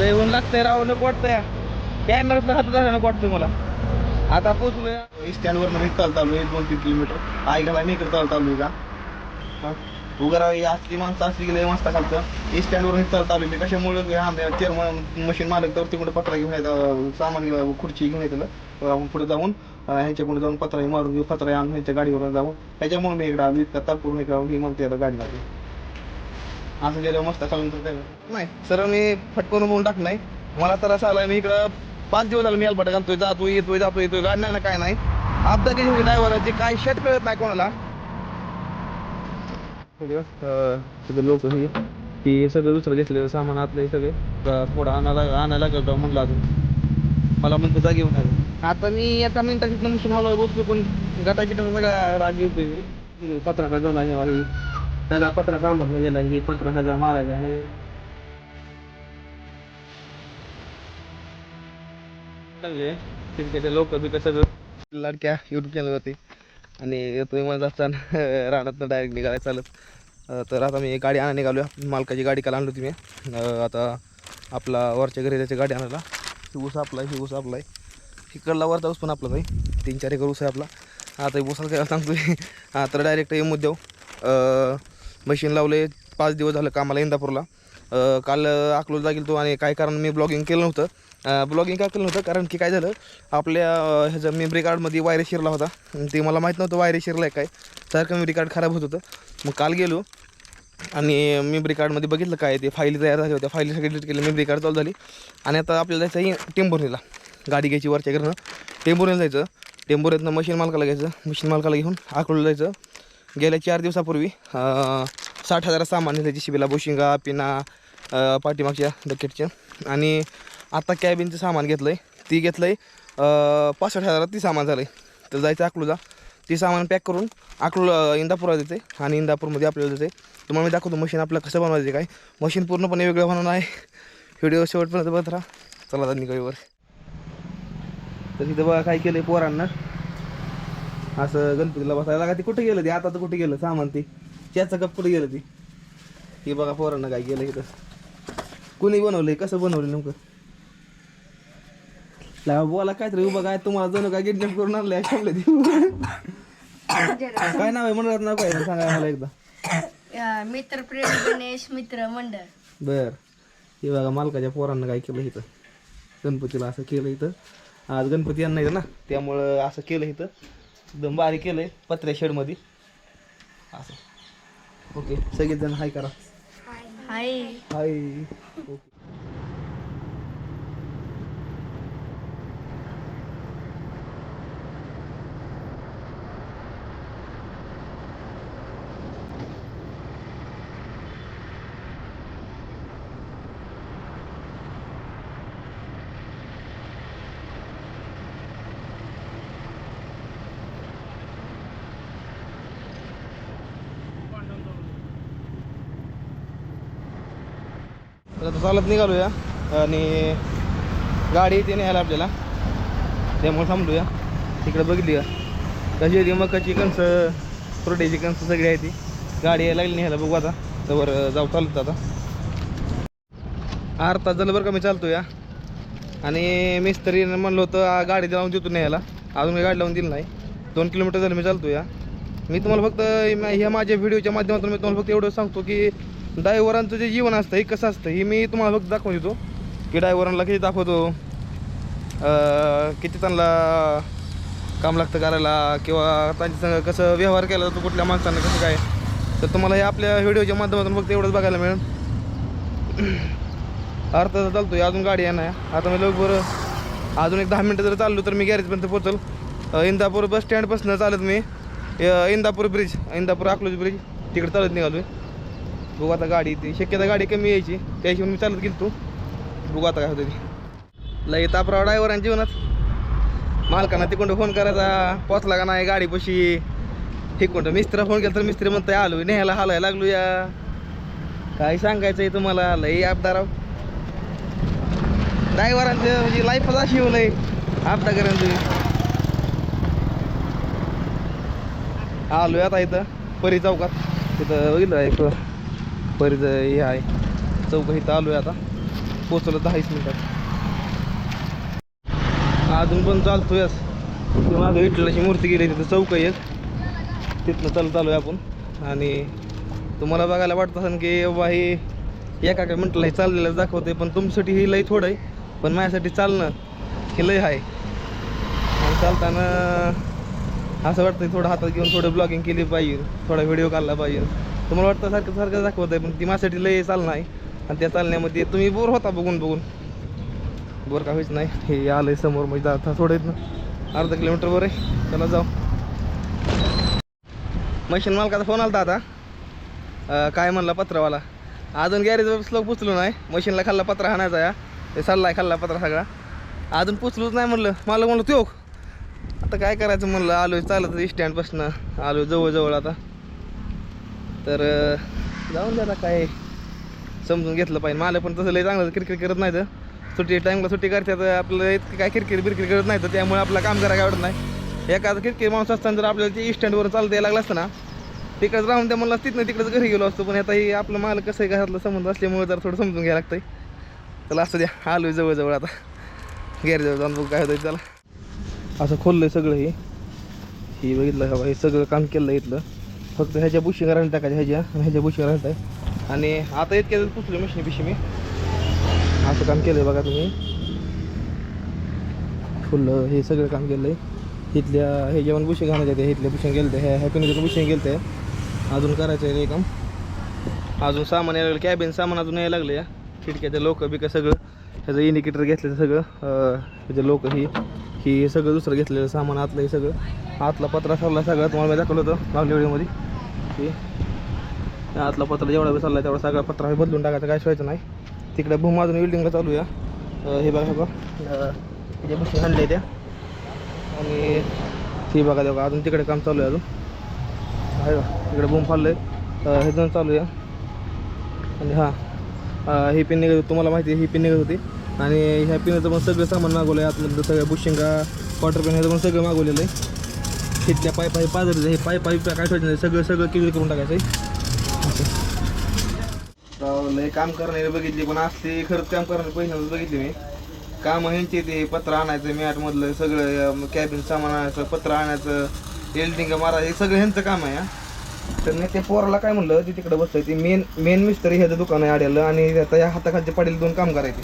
लय ऊन लागतंय राव नको वाटतंय. कॅमेरातलं हातात धरायला नको वाटतंय मला. आता पोचलोय स्टँडवर मी चालत आलोय दोन तीन किलोमीटर ऐकायला मी इकडे चालत आलोय का? हा? उगा राव, असली माणसं असली गेले मस्त खालतं स्टँडवर मी चालत आलोय मी कशामुळे चेअरमन मशीन मालक तर तिकडे पत्रा घेऊन यायचा सामान घेऊन खुर्ची घेऊन येतं. आपण पुढे जाऊन ह्यांच्याकडे जाऊन पत्रा मारून घेऊ पत्रा आणून ह्यांच्या गाडीवर जाऊन. त्याच्यामुळे मी इकडे आलो इतका तापून इकडे ही म्हणते आता गाडी लागली. असं गेलं मस्त तर काय? नाही सर मी फटकून म्हणून टाक नाही. मला तर असं आलं मी इकडं पाच दिवस झालं मी अलबट घालतोय जातोय येतोय जातोय येतोय गाडी नाही ना काय नाही. अपघात कशी ड्रायव्हरचे काय शेट कळत नाही कोणाला. सगळे लोक हे की सगळं दुसरं घेतलेलं सामान आतलं हे सगळे थोडं आणायला आणायला लागलं म्हणलं अजून. मला म्हणतो जा घेऊन आलो आता मी एका मिनिटाची बसलो पण गटाची राग येतोय. पत्रा का जाऊन त्याला पत्रा काम गेला की पत्रा महाराज आहे चांगले तिथे लोक बी कसं लाडक्या युट्यूब चॅनलवरती आणि तुम्ही म्हणत असताना रानात डायरेक्ट निघायला चालत. तर आता मी गाडी आणा निघालो मालकाची गाडी काल आणली होती मी. आता आपला वरच्या घरी त्याची गाडी आणायला. ही ऊस आपला ही ऊस आपला आहे इकडला वरचा ऊस पण आपला नाही तीन चार एकर ऊस आहे आपला. आता ऊसाला काय सांगतो तर डायरेक्ट ये मुद्द्याव मशीन लावले. पाच दिवस झालं कामाला इंदापूरला. काल अकलूजला गेलो आणि काय कारण मी ब्लॉगिंग केलं नव्हतं. ब्लॉगिंग का केलं नव्हतं? कारण की काय झालं आपल्या ह्याचं मेमरी कार्डमध्ये वायरे शिरला होता. ते मला माहीत नव्हतं वायरे शिरला आहे काय. सारखं मेमरी कार्ड खराब होत होतं. मग काल गेलो आणि मेमरी कार्डमध्ये बघितलं काय ते फाईली तयार झाल्या होत्या फाईली सगळी डिलीट केली मेमरी कार्ड चालू झाली. आणि आता आपल्याला जायचं आहे गाडी घ्यायची वरच्या घरनं. टेंभुर्णीला जायचं. टेंभुर्णीतनं मशीन मालकाला घ्यायचं. मशीन मालकाला घेऊन आकडूला जायचं. गेल्या चार दिवसापूर्वी साठ हजार सामान नेलं जी शिबीला बोशिंगा पिना पाठीमागच्या बकेटच्या आणि आता कॅबिनचं सामान घेतलं आहे ती घेतलं आहे पासष्ट हजारात ती सामान झालं आहे तर जायचं अकलूला ती सामान पॅक करून अकलू इंदापूरला देते. आणि इंदापूरमध्ये आपल्याला देते. तुम्हाला मी दाखवतो मशीन आपलं कसं बनवायचं काय. मशीन पूर्णपणे वेगळं बनवणं आहे. व्हिडिओ शेवटपर्यंत बघत राहा. चला आता निघावीवर तर तिथं बघा काय केलं आहे पोरांना. असं गणपतीला बसायला लागा ते. कुठे गेलं ते? आता तर कुठे गेलं? सामान ते. त्याचं कप कुठे गेलं ते? हे बघा पोरांना काय केलं इथं. कुणी बनवलंय? कसं बनवलं नेमकं? ला बोला काय तरी उभं काय? तुम्हाला जणू काय किडनॅप करून आणलंय? सांगलं ते काय नाव आहे? म्हणत नाव काय? सांगा मला एकदा. मित्र प्रेम गणेश मित्र मंडळ. बर. हे बघा मालकाच्या पोरांना काय केलं इथं? गणपतीला असं केलं इथं. आज गणपती यांना ना? त्यामुळं असं केलं इथं. एकदम बारीक केलंय पत्र्या शेडमध्ये असं. ओके सगळेजण हाय करा. हाय हाय ओके तर आता चालत निघालूया. आणि गाडी येते न्यायला आपल्याला. त्यामुळे थांबलूया. तिकडे बघितली का? कशी होती मकाची कणसं? फ्रुटीची कणसं सगळी आहे ती. गाडी यायला लागली न्यायला बघू आता. तर जाऊ चालत आता. आर तास झालं बरं का मी चालतो या आणि मिस्त्रीनं म्हणलं होतं गाडी लावून देतो न्यायला अजून मी गाडी लावून दिली नाही. दोन किलोमीटर झालं मी चालतो या मी तुम्हाला फक्त ह्या माझ्या व्हिडिओच्या माध्यमातून मी तुम्हाला फक्त एवढं सांगतो की डायव्हरांचं जे जीवन असतं हे कसं असतं हे मी तुम्हाला फक्त दाखवून देतो. की डायव्हरांना किती दाखवतो. किती त्यांना काम लागतं करायला किंवा त्यांच्या संग कसं व्यवहार केला जातो कुठल्या माणसानं कसं काय. तर तुम्हाला हे आपल्या व्हिडिओच्या माध्यमातून फक्त एवढंच बघायला मिळेल. अर्धा आहे अजून गाडी येणार ना आता मी लवकर अजून एक दहा मिनटं जर चाललो तर मी गॅरेजपर्यंत पोहोचल. इंदापूर बस स्टँडपासून चालत मी. Indapur bridge Indapur Akluj bridge. तिकडे चालत निघालो आहे बघू आता गाडी ती शक्यता गाडी कमी यायची. त्या हिशोबाने मी चालत गेलो तू बघू आता काय होतं ते. लई तापराव ड्रायव्हरांच्या जीवनात. मालकांना तिकडं फोन करायचा. पोचला का नाही गाडीपाशी? तिकडं मिस्त्रीला फोन केला तर मिस्त्री म्हणताय आलो न्यायला हालाय लागलो या काय सांगायचं आहे तुम्हाला लई आपदाराव ड्रायव्हरांचं म्हणजे लाईफच अशी होऊ नये. अपघाताकरांचं आलो आता इथं. परी चौकात. तिथं बघितलं एक? परीचं हे आहे. चौक इथं आलो आहे आता. पोचलो दहाच मिनिटात. अजून पण चालतोयच ते मागं विठ्ठलाची मूर्ती गेली तिथं चौक आहे एक. तिथनं चालत आलो आहे आपण. आणि तुम्हाला बघायला वाटत असेल की बाबा हे एका काय मिनिटाला हे चाललेलं दाखवते पण तुमच्यासाठी ही लय थोडं आहे. पण माझ्यासाठी चालणं हे लय आहे आणि चालताना असं वाटतं थोडं हातात घेऊन थोडं ब्लॉगिंग केली पाहिजे. थोडा व्हिडिओ काढला पाहिजे. तुम्हाला वाटतं सारखं सारखं दाखवत आहे पण ती माझ्यासाठी लय चालणार. आहे आणि त्या चालण्यामध्ये तुम्ही बोर होता बघून बघून. बोर का होईच नाही. हे आलंय समोर म्हणजे आता थोडं ना अर्धा किलोमीटर वर आहे. चला जाऊ. मशीन मालकाचा फोन आला आता. काय म्हणला पत्रावाला? अजून गॅरेज स्लोक पुचलो नाही. मशीनला खाल्ला पत्रा हाणायचा या. ते चाललाय खाल्ला पत्रा सगळा. अजून पुचलोच नाही म्हणलं. मला म्हणलं तो आता काय करायचं म्हणलं? आलो चालत स्टँडपासनं आलो जवळजवळ आता. तर जाऊन द्या आता काय समजून घेतलं पाहिजे. मला पण तसं लय चांगलं क्रिकेट करत नाही तर सुट्टी टाईमला सुट्टी करतात आपलं इतकं काय किरकिर बिरकिर करत नाही तर त्यामुळे आपलं काम करायला आवडत नाही. एखादं क्रिकेट माणूस असताना जर आपल्याला ते स्टँडवर चालता यायला लागलं असतं ना तिकडंच राहून त्या मला तिथनं तिकडंच घरी गेलो असतो. पण आता हे आपलं माल कसं आहे घरातलं संबंध असल्यामुळे जर थोडं समजून घ्यायला लागतंय. चला असं द्या. आलोय जवळजवळ आता. गॅरेजवळ जाऊन बघू काय होतं त्याला असं खोललंय सगळं हे. हे बघितलं हवा हे सगळं काम केलं इथलं. फक्त ह्याच्या बुशी करायला टाकायच्या ह्याच्या आणि ह्याच्या बुशी करायला आहे आणि आता इतक्या पुसलं मशीन पिशी मी. असं काम केलं बघा तुम्ही. फुलं हे सगळं काम केलं आहे इथल्या हे जेवण बुशी घालायच्या त्या इथल्या बुशिंग गेलं ते ह्या हॅपीने बुशिंग गेलं ते अजून करायचं आहे काम. अजून सामान यायला लागलं कॅबिन सामान अजून यायला लागलं या. खिडक्याचं लोक बिका सगळं. ह्याचं इंडिकेटर घेतलेलं सगळं. ह्याचं लोक ही ही हे सगळं दुसरं घेतलेलं सामान आतलं हे सगळं. आतला पत्रा सरला सगळं तुम्हाला मी दाखवलं होतं मागल्या व्हिडिओमध्ये हे आतला पत्रा जेवढा वेळ चालला तेवढा सगळा पत्रा बदलून टाकायचा काय व्हायचं नाही. तिकडे भूम अजून बिल्डिंगला चालू या हे बघा हे बघा. जे बशी आहे त्या. आणि ती बघा देऊ अजून तिकडे काम चालू आहे अजून. आहे बघा तिकडे बूम फाडलं आहे हे जण चालू आहे. आणि हां ही पिन निघत तुम्हाला माहिती आहे ही पिन निघत होती. आणि ह्या पिनाचं पण सगळं सामान मागवलं आहे आतमधलं सगळ्या बुशिंगा क्वार्टर पेन ह्याचं पण सगळं मागवलेलं आहे. तिथल्या पाय पाय पाजर हे पाय पाय काय ठेवायचं नाही. सगळं सगळं क्लिअर करून टाकायचं आहे. असं लय काम करणारे बघितली पण असते खरंच काम करणारे पहिल्यांदाच बघितले मी. काम ह्यांचे ते पत्र आणायचं मॅट मधलं सगळं कॅबिन सामान आणायचं पत्र आणायचं एल्डिंग मारा हे सगळं ह्यांचं काम आहे तर मी त्या पोराला काय म्हणलं ती तिकडे बसतंय ती मेन मेन मिस्त्री ह्याचं दुकान आहे आड्याला आणि आता या हाताखालचे पडेल दोन काम करायचे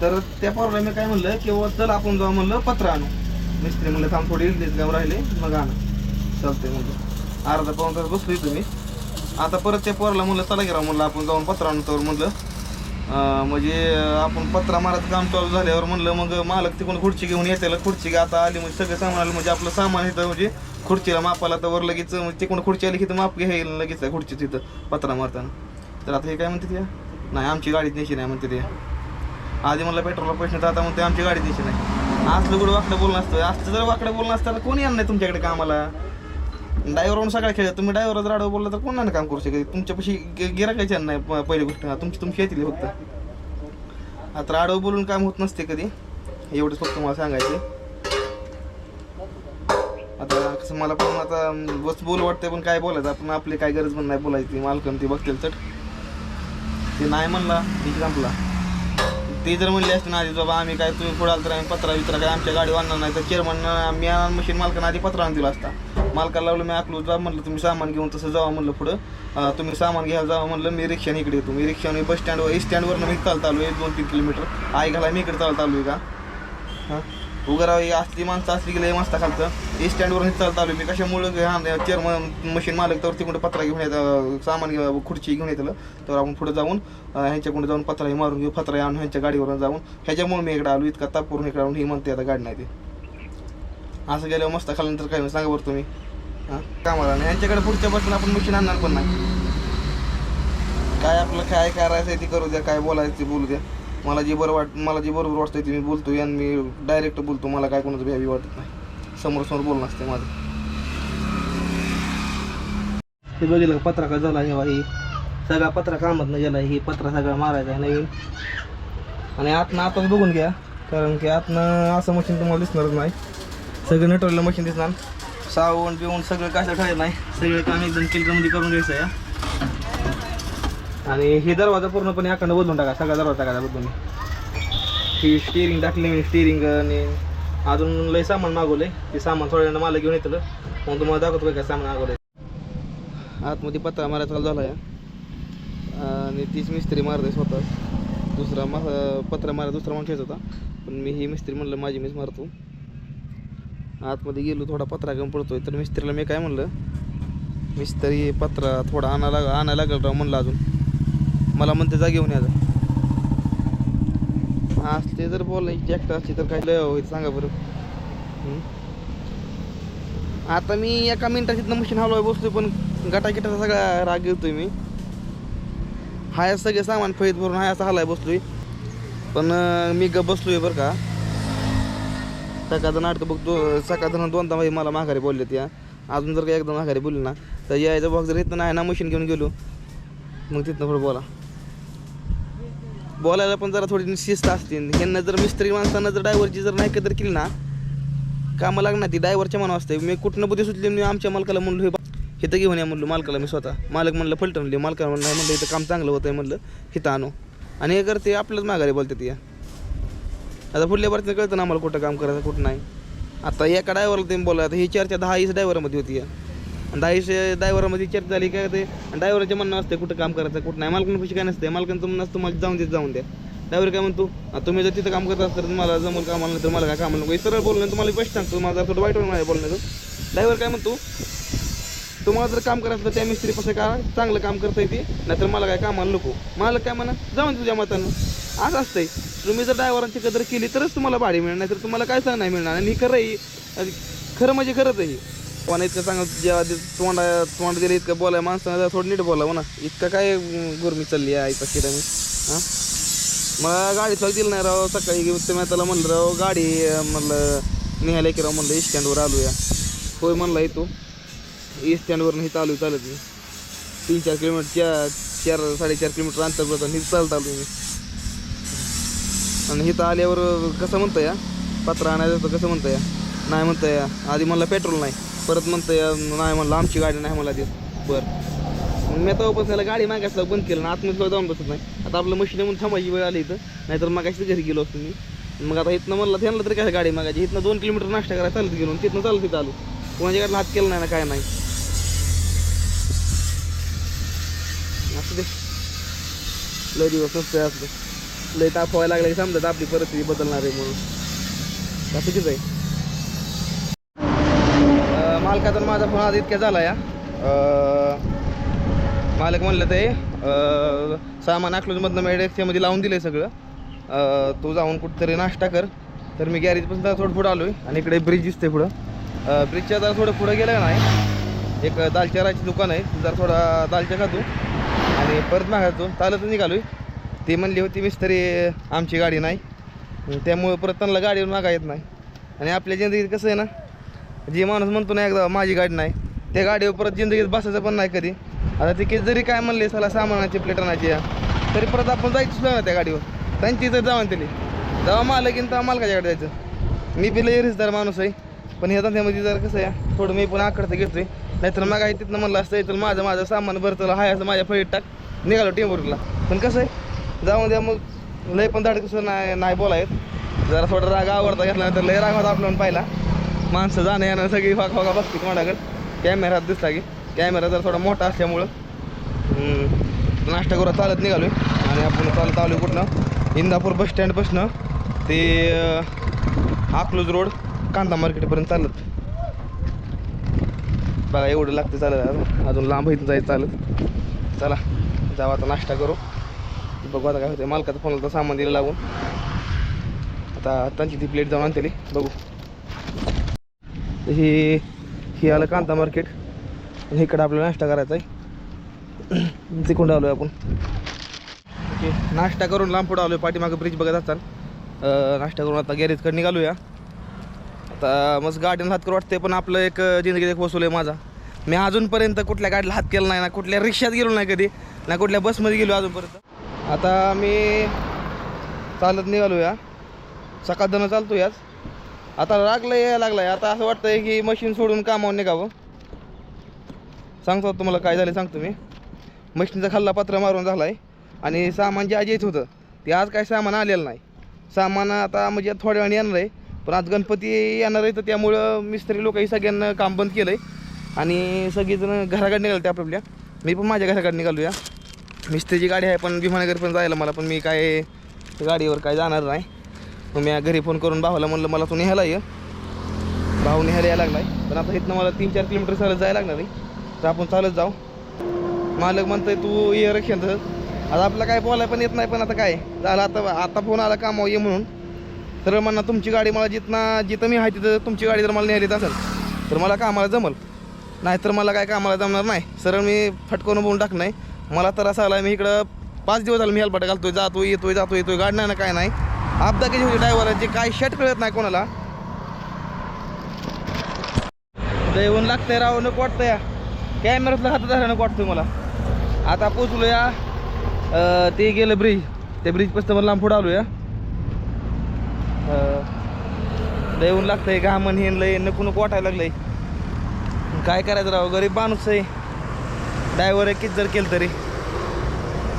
तर त्या पोराला मी काय म्हणलं की चल आपण जाऊ म्हणलं पत्र आणू. मिस्त्री म्हणलं थांब थोडी इडलीच गाव राहिले मग आणू. चालते म्हणलं अर्धा पाऊन तास बसलोय तुम्ही आता परत त्या पोराला म्हणलं चला गेला म्हणलं आपण जाऊन पत्रा आणतो तर म्हणलं म्हणजे आपण पत्रा मारायचं काम चालू झाल्यावर म्हणलं मग मालक तिकडून खुर्ची घेऊन येते खुर्ची आता आली म्हणजे सगळं सामान आलं म्हणजे आपलं सामान इथं म्हणजे खुर्चीला मापाला तर वर लगेच म्हणजे तिकडून खुर्ची आली की तर माप घ्यायला लगेच आहे खुर्ची तिथं पत्रा मारताना. तर आता हे काय म्हणते त्या नाही आमची गाडीत नेशी नाही म्हणते ते. आधी म्हणलं पेट्रोलला पैसे तर आता म्हणते आमची गाडीच नेशी नाही. असलं कुठं वाकडं बोलणं असतं. असतं जर वाकडं बोलणं असतं तर कोणी येणार नाही तुमच्याकडे कामाला? ड्रायव्हरवरून सगळ्या खेळ तुम्ही ड्रायव्हर राडव बोलला तर कोण नाही काम करू शकत तुमच्यापाशी गिराकायच्या नाही पहिली गोष्ट. तुमची तुमची येतील फक्त. आता राडव बोलून काम होत नसते कधी. एवढंच फक्त मला सांगायचं आता कसं मला पण आता बस बोल वाटते पण काय बोलायचं? आपण आपली काय गरज पण नाही बोलायची. मालकन ती बघतील तर. ते नाही म्हणला ती संपला. ते जर म्हणले असते ना आधी बाबा आम्ही काय तुम्ही पुढे तर आम्ही पत्रा वित्रा काय आमच्या गाडी आणणार नाही. तर चेअरमन मी मशीन मालकानं आधी पत्रा आणून दिला असता. मालकाला लावलं मी आखलो जा म्हणलं तुम्ही सामान घेऊन तसं जावा म्हणलं पुढं. तुम्ही सामान घ्यायला जावा म्हणलं मी रिक्षाने इकडे येतो. मी रिक्षाने बस स्टँडवर एस स्टँडवरनं मी चालत आलो आहे दोन तीन किलोमीटर. आई घाला मी इकडे चालत आलो आहे का? हां? उगारा असली माणसं असली गेली मस्त खालतं. एस स्टँडवर चालत आलो मी. कशामुळं चेअरमन मशीन मालक तर तिकडे पत्रा घेऊन येतं सामान खुर्ची घेऊन येतलं. तर आपण पुढे जाऊन ह्यांच्याकडे जाऊन पत्राही मारून घेऊ पत्रा आणून ह्यांच्या गाडीवरून जाऊन. ह्याच्यामुळे मी इकडे आलो इतका तापवरून इकडे आणून ही म्हणते आता गाडी नाही ते. असं गेल्यावर मस्त खाल्यानंतर काय सांगा बरं तुम्ही. हां? कामाला नाही. ह्यांच्याकडे पुढच्या बसून आपण मशीन आणणार पण नाही. काय आपलं काय करायचं आहे ते करू द्या काय बोलायचं ते बोलू द्या. मला जे बरं वाट मला जे बरोबर वाटतं ते मी बोलतो आणि मी डायरेक्ट बोलतो. मला काय कोणाचं भ्यावी वाटत नाही. समोर समोर बोलणं असते माझं. हे बघितलं का? पत्रा का झाला जेव्हा हे सगळा पत्रा कामात नाही गेला हे पत्रा सगळा मारायचा आहे नवीन. आणि आतनं आताच बघून घ्या. कारण की आतनं असं मशीन तुम्हाला दिसणारच नाही. सगळं नटवलेलं मशीन दिसणार. सावण बिवून सगळं कसं ठेवायचं नाही. सगळं काम एकदम किलकमध्ये करून घ्यायचं या आणि हे दरवाजा पूर्णपणे अखंड बदलून टाका सगळा दरवाजा टाका बदलून. ही स्टिअरिंग टाकली मी स्टिअरिंग आणि अजून लय सामान मागवलंय. ते सामान थोड्या वेळानं मला घेऊन येतलं. मग तुम्हाला दाखवतो काय काय सामान मागवलंय. आतमध्ये पत्रा मारायचा चालू झाला आणि तीच मिस्त्री मारते स्वतः दुसरा मा पत्रा मारा दुसरा माणूस होता. पण मी ही मिस्त्री म्हणलं माझी मीच मारतो. आतमध्ये गेलो थोडा पत्रा घेऊन पडतोय. तर मिस्त्रीला मी काय म्हणलं मिस्त्री पत्रा थोडा आणायला लाग आणायला लागेल राव म्हणलं अजून. मला म्हणते जा घेऊन यायचं असते जर बोलायची एकटा असते तर काय लय होईल सांगा बरं. आता मी एका मिनिटात तिथनं मशीन हलवाय बसतोय पण गटाकिटाचा सगळा राग घेतोय मी. हाय सगळे सामान फळीत भरून हाय असं हलाय बसलोय. पण मी ग बसलोय बरं का. सकाळचं नाटकं बघतो सकाळचं दोनदा माझी मला माघारी बोलले त्या अजून जर का एकदा माघारी बोलली ना तर यायचं बघ जर इथं नाही ना मशीन घेऊन गेलो मग तिथनं थोडं बोला. बोलायला पण जरा थोडी शिस्त असते. ह्यांना जर मिस्त्री माणसांना जर डायव्हरची जर नाही कदर केली ना कामं लागणार ती डायव्हरच्या मनावर असते. मी कुठनं बुद्धी सुचली मी आमच्या मालकाला म्हणलो हे बा- घेऊन या म्हणलो मालकाला मी स्वतः. मालक म्हणलं फलटून म्हणले मालकाला म्हणलं नाही म्हणलं इथं काम चांगलं होतं आहे म्हणलं इथं आणू. आणि हे करते आपल्याच माघारी बोलते ती आता पुढल्या बारतीनं कळतं ना आम्हाला कुठं काम करायचं कुठं नाही. आता एका डायव्हरला तुम्ही बोला आता ही चर्चा दहा वीस डायव्हरमध्ये होती या. दाईश वीस चर्चा झाली काय ते? ड्रायव्हरच्या म्हणणं असते कुठं काम करायचं कुठं नाही. मालकांपाशी काय नसते. मालकांचं म्हणणं असतं मला जाऊन देत जाऊन द्या डायव्हर काय म्हणतो तुम्ही जर तिथं काम करत असतं तर मला जमल कामाला आलं तर मला काय कामाला नको. सरळ बोलणं तुम्हाला पैसे सांगतो माझा थोडं वाईट माझ्या बोलण्याचं. डायव्हर काय म्हणतो तुम्हाला जर काम करायचं तर त्या मिस्त्री कसं का चांगलं काम करता येते नाहीतर मला काय कामाला नको. मला काय म्हणा जाऊन तुझ्या मतानं. असं असतंय. तुम्ही जर ड्रायव्हरांची कदर केली तरच तुम्हाला भाडी मिळणार नाही तर तुम्हाला काय सांग नाही मिळणार. आणि हे खरं आहे खरं म्हणजे खरंच आहे. कोणा इतकं चांगलं जेव्हा ते तोंडा तोंड दिलं इतकं बोलाय माणसानं जरा थोडं नीट बोलावं ना. इतकं काय गुरमी चालली आहे आईचा किडा मी हां? मग गाडी थोडी दिलं नाही राव. सकाळी घेऊन मी त्याला म्हणलं राव गाडी म्हणलं निघायला की राव म्हणलं स्टँडवर आलो या होय म्हणला येतो ई स्टँडवरून इथं आलो चालत मी. तीन चार किलोमीटर चार चार साडेचार किलोमीटर अंतर पडतं आणि चालत आलो मी. आणि इथं आल्यावर कसं म्हणतं या पत्र आणायचं तर कसं म्हणतं या नाही म्हणतं या आधी म्हणलं पेट्रोल नाही. परत म्हणतं नाही म्हणलं आमची गाडी नाही मला ते बरं. मग मी तेव्हा त्याला गाडी मागायचं बंद केलं ना आतमध्ये जाऊन बसत नाही. आता आपलं मशीन म्हणून थांबायची वेळ आली इथं. नाहीतर मागायची घरी गेलो असतो मी. मग आता इथनं म्हणलं त्यांना तरी काय गाडी मागायची? इथनं दोन किलोमीटर नाश्ता करायला चालत गेलो तिथनं चालत तिथं आलो. कोणाच्या गाडीला हात केला नाही ना काय नाही. असं दे. लय दिवस नसते असं. लय ताप व्हायला लागलं की समजत आपली परिस्थिती बदलणार आहे म्हणून. असं किती आहे? मालकाचा माझा फोन आज इतक्या झाला या मालक म्हणलं ते सामान अकलूजमधनं मेडेक्समध्ये लावून दिलं आहे सगळं तू जाऊन कुठंतरी नाश्ता कर. तर मी गॅरेजपासून जरा थोडं पुढं आलो आहे आणि इकडे ब्रिज दिसते पुढं. ब्रिजच्या जरा थोडं पुढं गेलं नाही एक दालचाराची दुकान आहे जरा थोडा दालच्या खातो आणि परत मागायचो. चालत निघालो आहे ती म्हणली होती मिस्तरी आमची गाडी नाही. त्यामुळं परत त्यांना गाडीवर मागा येत नाही. आणि आपल्या जिंदगीत कसं आहे ना जे माणूस म्हणतो ना एकदा माझी गाडी नाही. त्या गाडीवर परत जिंदगीत बसायचं पण नाही कधी. आता ते किती जरी काय म्हणले साला सामानाची प्लेट आणायची या, तरी परत आपण जायचं सुद्धा ना त्या गाडीवर. त्यांची इथं जाऊन दिली. जेव्हा मालक येईन तेव्हा मालकाच्या गाडी जायचं. मी बी लय रिसदार माणूस आहे. पण ह्या धंद्यामध्ये जर कसं आहे थोडं मी पण आकडतं घेतोय. नाहीतर मग आहे तिथनं म्हणलं असतं तर माझं माझं सामान बरं हाय असं माझ्या फळीत टाक. निघालो टेंबूरला पण कसं आहे जाऊन द्या मग. लय पण धाड कसं नाही नाही बोलायत जरा थोडा राग आवडता घेतला तर लय राग होता आपल्याला पाहिला माणसं जाणं येणं सगळी फाका फाका बघते कोणाकडे कॅमेरात दिसला की कॅमेरा जर थोडा मोठा असल्यामुळं नाश्ता करून चालत निघालो आणि आपण चालत आलो कुठनं? इंदापूर बस स्टँडपासनं ते अं, अकलूज रोड कांदा मार्केटपर्यंत चालत. बघा एवढं लागतं चालत अजून. अजून लांब इथून जायचं चालत. चला जाऊ आता नाश्ता करू. बघू आता काय होतं मालकाचा फोन होता सामान दिलं लागून. आता त्यांची ती प्लेट जाऊन आणतेली बघू. हे हे आलं कांदा मार्केट आणि इकडं आपल्याला नाश्ता करायचा आहे. तिकडून आलो आपण. ओके नाश्ता करून लांब पुढं आलो पाठीमागं ब्रिज बघत असाल. नाश्ता करून आता गॅरेजकडे निघालूया. आता मस्त गाडीनं हात करू वाटते पण आपलं एक जिंदगीत एक वसूल आहे माझा. मी अजूनपर्यंत कुठल्या गाडीला हात केला नाही ना कुठल्या रिक्षात गेलो नाही कधी ना कुठल्या बसमध्ये गेलो अजूनपर्यंत. आता मी चालत निघालो या सकाळ दनं चालतो याच आता लागलं यायला लागलाय. आता असं वाटतंय की मशीन सोडून कामावर निघावं. सांगतो तुम्हाला काय झालं सांगतो मी. मशीनचा खाल्ला पत्रा मारून झाला आहे आणि सामान जे आज येत होतं ते आज काय सामान आलेलं नाही. सामान आता म्हणजे थोड्या वेळाने येणार आहे. पण आज गणपती येणार आहे तर त्यामुळं मिस्त्री लोकही सगळ्यांना काम बंद केलं आहे आणि सगळेजण घराकडे निघाले ते आपल्या मी पण माझ्या घराकडे निघालो या मिस्त्रीची गाडी आहे पण भीमानगर पण जायला मला पण मी काय गाडीवर काय जाणार नाही. मग मी घरी फोन करून भावाला म्हणलं मला तू न्यायला ये. भाऊ न्यायला यायला लागलाय. पण आता इथनं मला तीन चार किलोमीटर चालत जायला लागणार आहे. तर आपण चालत जाऊ. मालक म्हणतोय तू ये रक्षण आता आपलं काय बोलाय पण येत नाही पण आता काय? झालं आता आता फोन आला कामावर ये म्हणून. तर म्हणा तुमची गाडी मला जितना जिथं मी आहे तिथं तुमची गाडी जर मला न्यायला असेल तर मला कामाला जमल. नाहीतर मला काय कामाला जमणार नाही. सरळ मी फटकवून बोलून टाक नाही. मला तर असं आला मी इकडं पाच दिवस झालं मी हेल्पाट घालतोय जातोय येतोय जातोय येतोय गाडी नाही ना काय नाही. अपदा कशी होती ड्रायव्हरांची? काय शर्ट कळत नाही कोणाला. येऊन लागतंय राव नको वाटतं या कॅमेऱ्यातलं हातात धरा नको वाटतंय मला. आता पोचलो या ते गेलं ब्रिज त्या ब्रिजपासून मला लांब पुढं आलो या लय लागतंय घामन हेन लय नको नको वाटायला लागलंय. काय करायचं राव गरीब माणूस आहे. ड्रायव्हर आहे किती जर केलं तरी.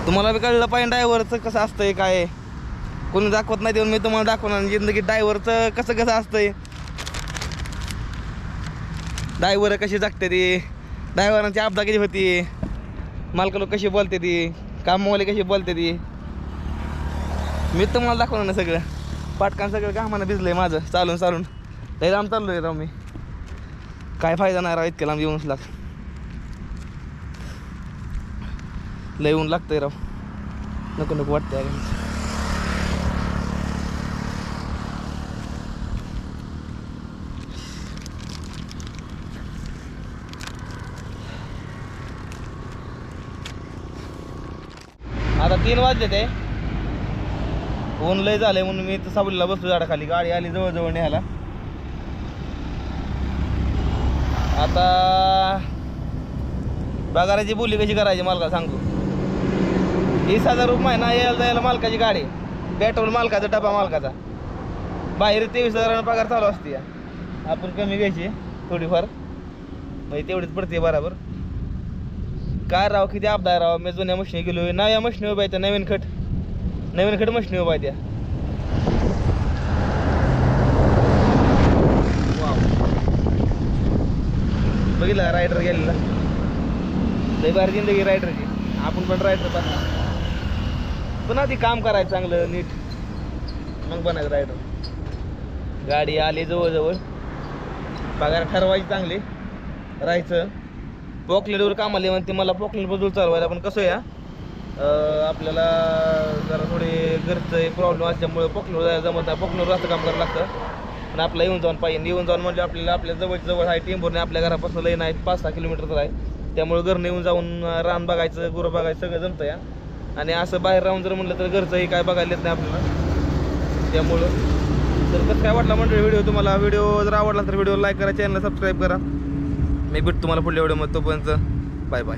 तुम्हाला बी कळलं पाहिजे ड्रायव्हरचं कसं असतंय काय आहे. कोणी दाखवत नाही देऊन मी तुम्हाला दाखवणार. जिंदगी ड्रायव्हरचं कसं कसं असतंय. ड्रायव्हर कशी जगते ती? ड्रायव्हरांची आपदा कशी होती? मालक लोक कशी बोलते ती? कामवाले कशी बोलते ती? मी तुम्हाला दाखवणार ना सगळं. पाटकान सगळं कामानं भिजलंय माझं चालून चालून. लय लांब चाललोय राव मी. काय फायदा नाही राव इतक्या लांब येऊनच लाग लय ऊन लागतंय राव. नको नको वाटतंय तीन वाजले ते. ऊन लय झालंय म्हणून मी इथं सावलीला बसलो झाडाखाली. गाडी आली जवळजवळ न्यायला. आता पगाराची बोली कशी करायची मालका सांगतो वीस हजार रुपये ना यायला जायला मालकाची गाडी. पेट्रोल मालकाचा डबा मालकाचा. बाहेर तेवीस हजारानं पगार चालू असते आपण कमी घ्यायची थोडीफार. म्हणजे तेवढीच पडते बराबर. काय राव किती आपदा आहे राव? मी जुन्या मशीनी गेलो नव्या मशीनी उभ्या आहेत त्या नवीन खट. नवीन खट मशनी उभ्या त्या. वाव. बघितलं रायडर गेलेला? लई भारी जिंदगी रायडरची आपण पण रायडर पण पुन्हा आधी काम करायचं चांगलं नीट. मग बनायचं रायडर गाडी आली जवळजवळ. पगार ठरवायची चांगली. राहायचं. पॉकलेटवर आले म्हणते मला पॉकलेट बदल चालवायला पण कसं या आपल्याला जरा थोडे घरचं प्रॉब्लेम असल्यामुळे पॉकलेटवर जायला जमत नाही. पॉकलेटवर जास्त काम करायला लागतं. पण आपला येऊन जाऊन पाहिजे. येऊन जाऊन म्हणजे आपल्याला आपल्या जवळच्या जवळ आहे टेंभरने आपल्या घरापासून लई नाही पाच सहा किलोमीटरचं आहे. त्यामुळे घरनं येऊन जाऊन रान बघायचं गुरं बघायचं सगळं जमतं या. आणि असं बाहेर राहून जर म्हटलं तर घरचंही काय बघायला येत नाही आपल्याला. त्यामुळं. तर कसं काय वाटला मंडळी व्हिडिओ तुम्हाला? व्हिडिओ जर आवडला तर व्हिडिओ लाईक करा चॅनलला सबस्क्राईब करा. मी भेट तुम्हाला पुढल्या व्हिडिओमध्ये तोपर्यंत बाय बाय.